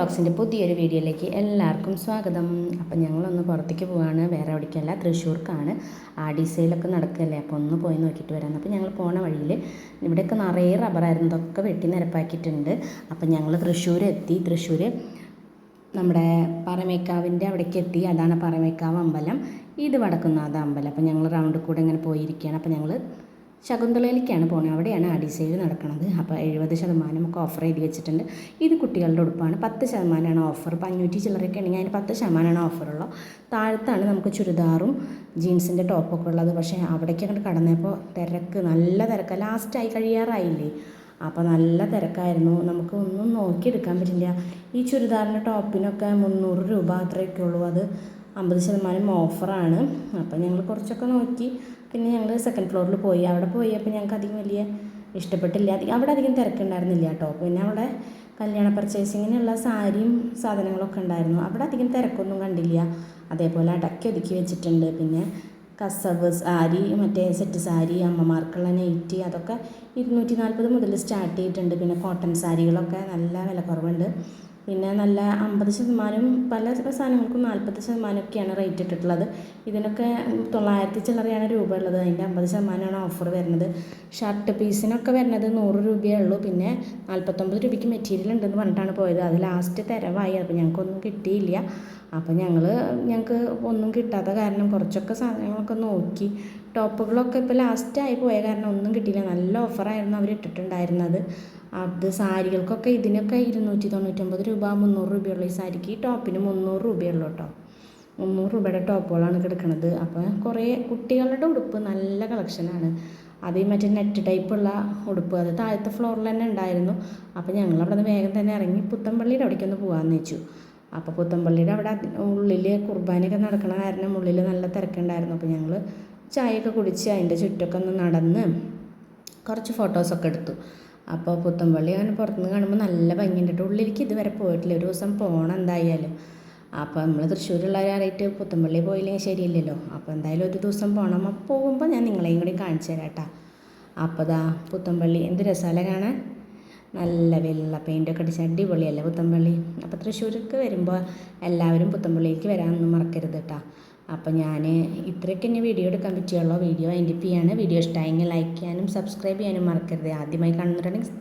വ്ളോഗ്സിന്റെ പുതിയൊരു വീഡിയോയിലേക്ക് എല്ലാവർക്കും സ്വാഗതം. അപ്പം ഞങ്ങളൊന്ന് പുറത്തേക്ക് പോവാണ്. വേറെ എവിടേക്കല്ല തൃശ്ശൂർക്കാണ്. ആടി സെയിലൊക്കെ നടക്കല്ലേ? അപ്പോൾ ഒന്ന് പോയി നോക്കിയിട്ട് വരാം. അപ്പോൾ ഞങ്ങൾ പോണ വഴിയിൽ ഇവിടെയൊക്കെ നിറയെ റബ്ബറായിരുന്നു ഇതൊക്കെ വെട്ടി നിരപ്പാക്കിയിട്ടുണ്ട്. അപ്പം ഞങ്ങൾ തൃശ്ശൂർ എത്തി തൃശ്ശൂർ നമ്മുടെ പറമേക്കാവിന്റെ അവിടേക്ക് എത്തി. അതാണ് പറമേക്കാവ് അമ്പലം. ഇത് വടക്കുന്നാഥ അമ്പലം. അപ്പം ഞങ്ങൾ റൗണ്ട് കൂടെ ഇങ്ങനെ പോയിരിക്കുകയാണ് അപ്പം ഞങ്ങൾ ശകുന്തളയിലേക്കാണ് പോകുന്നത് അവിടെയാണ് ആ സെയിൽ നടക്കുന്നത് അപ്പോൾ എഴുപത് ശതമാനം ഒക്കെ ഓഫർ എഴുതി വെച്ചിട്ടുണ്ട്. ഇത് കുട്ടികളുടെ ഉടുപ്പാണ്. പത്ത് ശതമാനമാണ് ഓഫർ ഇപ്പോൾ അഞ്ഞൂറ്റി ചില്ലറൊക്കെ ഉണ്ടെങ്കിൽ അതിന് പത്ത് ശതമാനമാണ് ഓഫറുള്ളൂ താഴത്താണ് നമുക്ക് ചുരിദാറും ജീൻസിന്റെ ടോപ്പൊക്കെ ഉള്ളത്. പക്ഷേ അവിടേക്ക് അങ്ങോട്ട് കടന്നപ്പോൾ തിരക്ക് നല്ല തിരക്ക്. ലാസ്റ്റായി കഴിയാറായില്ലേ? അപ്പോൾ നല്ല തിരക്കായിരുന്നു. നമുക്ക് ഒന്നും നോക്കിയെടുക്കാൻ പറ്റില്ല. ഈ ചുരിദാറിന്റെ ടോപ്പിനൊക്കെ മുന്നൂറ് രൂപ അത്രയൊക്കെ ഉള്ളൂ. അത് അമ്പത് ശതമാനം ഓഫറാണ്. അപ്പോൾ ഞങ്ങൾ കുറച്ചൊക്കെ നോക്കി. പിന്നെ ഞങ്ങൾ സെക്കൻഡ് ഫ്ലോറിൽ പോയി. അവിടെ പോയി അപ്പോൾ ഞങ്ങൾക്ക് അധികം വലിയ ഇഷ്ടപ്പെട്ടില്ല. അധികം അവിടെ അധികം തിരക്കുണ്ടായിരുന്നില്ല കേട്ടോ. പിന്നെ അവിടെ കല്യാണ പർച്ചേസിങ്ങിനുള്ള സാരിയും സാധനങ്ങളൊക്കെ ഉണ്ടായിരുന്നു. അവിടെ അധികം തിരക്കൊന്നും കണ്ടില്ല. അതേപോലെ അടക്കി ഒതുക്കി വെച്ചിട്ടുണ്ട്. പിന്നെ കസവ് സാരി മറ്റേ സെറ്റ് സാരി അമ്മമാർക്കുള്ള നെയ്റ്റ് അതൊക്കെ ഇരുന്നൂറ്റി നാൽപ്പത് മുതൽ സ്റ്റാർട്ട് ചെയ്തിട്ടുണ്ട്. പിന്നെ കോട്ടൺ സാരികളൊക്കെ നല്ല വിലക്കുറവുണ്ട്. പിന്നെ നല്ല അമ്പത് ശതമാനം പല സാധനങ്ങൾക്കും നാൽപ്പത് ശതമാനമൊക്കെയാണ് റേറ്റ് ഇട്ടിട്ടുള്ളത്. ഇതിനൊക്കെ തൊള്ളായിരത്തി ചില്ലറയാണ് രൂപ ഉള്ളത്. അതിന്റെ അമ്പത് ശതമാനമാണ് ഓഫർ വരുന്നത്. ഷർട്ട് പീസിനൊക്കെ വരുന്നത് നൂറ് രൂപയേ ഉള്ളൂ. പിന്നെ നാൽപ്പത്തൊമ്പത് രൂപയ്ക്ക് മെറ്റീരിയൽ ഉണ്ടെന്ന് പറഞ്ഞിട്ടാണ് പോയത്. അത് ലാസ്റ്റ് തിരവായി. അപ്പോൾ ഞങ്ങൾക്കൊന്നും കിട്ടിയില്ല. അപ്പോൾ ഞങ്ങൾ ഞങ്ങൾക്ക് ഒന്നും കിട്ടാത്ത കാരണം കുറച്ചൊക്കെ സാധനങ്ങളൊക്കെ നോക്കി. ടോപ്പുകളൊക്കെ ഇപ്പോൾ ലാസ്റ്റായി പോയ കാരണം ഒന്നും കിട്ടിയില്ല. നല്ല ഓഫറായിരുന്നു അവർ ഇട്ടിട്ടുണ്ടായിരുന്നത്. അത് സാരികൾക്കൊക്കെ ഇതിനൊക്കെ ഇരുന്നൂറ്റി തൊണ്ണൂറ്റൊമ്പത് രൂപ മുന്നൂറ് രൂപയുള്ള ഈ സാരിക്ക്. ഈ ടോപ്പിന് മുന്നൂറ് രൂപയുള്ളൂ കേട്ടോ മുന്നൂറ് രൂപയുടെ ടോപ്പുകളാണ് കിടക്കുന്നത് അപ്പോൾ കുറേ കുട്ടികളുടെ ഉടുപ്പ് നല്ല കളക്ഷനാണ് അത് ഈ മറ്റേ നെറ്റ് ടൈപ്പുള്ള ഉടുപ്പ്. അത് താഴത്തെ ഫ്ലോറിൽ തന്നെ ഉണ്ടായിരുന്നു. അപ്പോൾ ഞങ്ങൾ അവിടെ നിന്ന് വേഗം തന്നെ ഇറങ്ങി പുത്തമ്പള്ളിയുടെ അവിടേക്കൊന്ന് പോകാമെന്ന് വെച്ചു. അപ്പോൾ പുത്തമ്പള്ളിയുടെ അവിടെ ഉള്ളിൽ കുർബാനയൊക്കെ നടക്കണ കാരണം ഉള്ളിൽ നല്ല തിരക്കുണ്ടായിരുന്നു. അപ്പോൾ ഞങ്ങൾ ചായയൊക്കെ കുടിച്ച് അതിന്റെ ചുറ്റൊക്കെ ഒന്ന് നടന്ന് കുറച്ച് ഫോട്ടോസൊക്കെ എടുത്തു. അപ്പോൾ പുത്തമ്പള്ളി അങ്ങനെ പുറത്തുനിന്ന് കാണുമ്പോൾ നല്ല ഭംഗിയുണ്ട് ഉള്ളിലേക്ക് ഇതുവരെ പോയിട്ടില്ല. ഒരു ദിവസം പോകണം എന്തായാലും. അപ്പോൾ നമ്മൾ തൃശ്ശൂരുള്ളവരായിട്ട് പുത്തമ്പള്ളി പോയില്ലെങ്കിൽ ശരിയില്ലല്ലോ. അപ്പോൾ എന്തായാലും ഒരു ദിവസം പോകണം അപ്പോൾ പോകുമ്പോൾ ഞാൻ നിങ്ങളെയും കൂടി കാണിച്ചു തരാം കേട്ടോ. അപ്പോൾ ദാ പുത്തമ്പള്ളി എന്ത് രസമല്ലേ കാണാൻ? നല്ല വെള്ള പെയിന്റൊക്കെ അടിച്ച് അടിപൊളിയല്ലേ പുത്തമ്പള്ളി? അപ്പോൾ തൃശ്ശൂർക്ക് വരുമ്പോൾ എല്ലാവരും പുത്തമ്പള്ളിക്ക് വരാനൊന്നും മറക്കരുത് കേട്ടോ അപ്പോൾ ഞാൻ ഇത്രയൊക്കെ തന്നെ വീഡിയോ എടുക്കാൻ പറ്റിയുള്ള വീഡിയോ അതിന്റെ ചെയ്യാണ് വീഡിയോ ഇഷ്ടമായെങ്കിൽ ലൈക്ക് ചെയ്യാനും സബ്സ്ക്രൈബ് ചെയ്യാനും മറക്കരുത്. ആദ്യമായി കാണുന്നവരാണെങ്കിൽ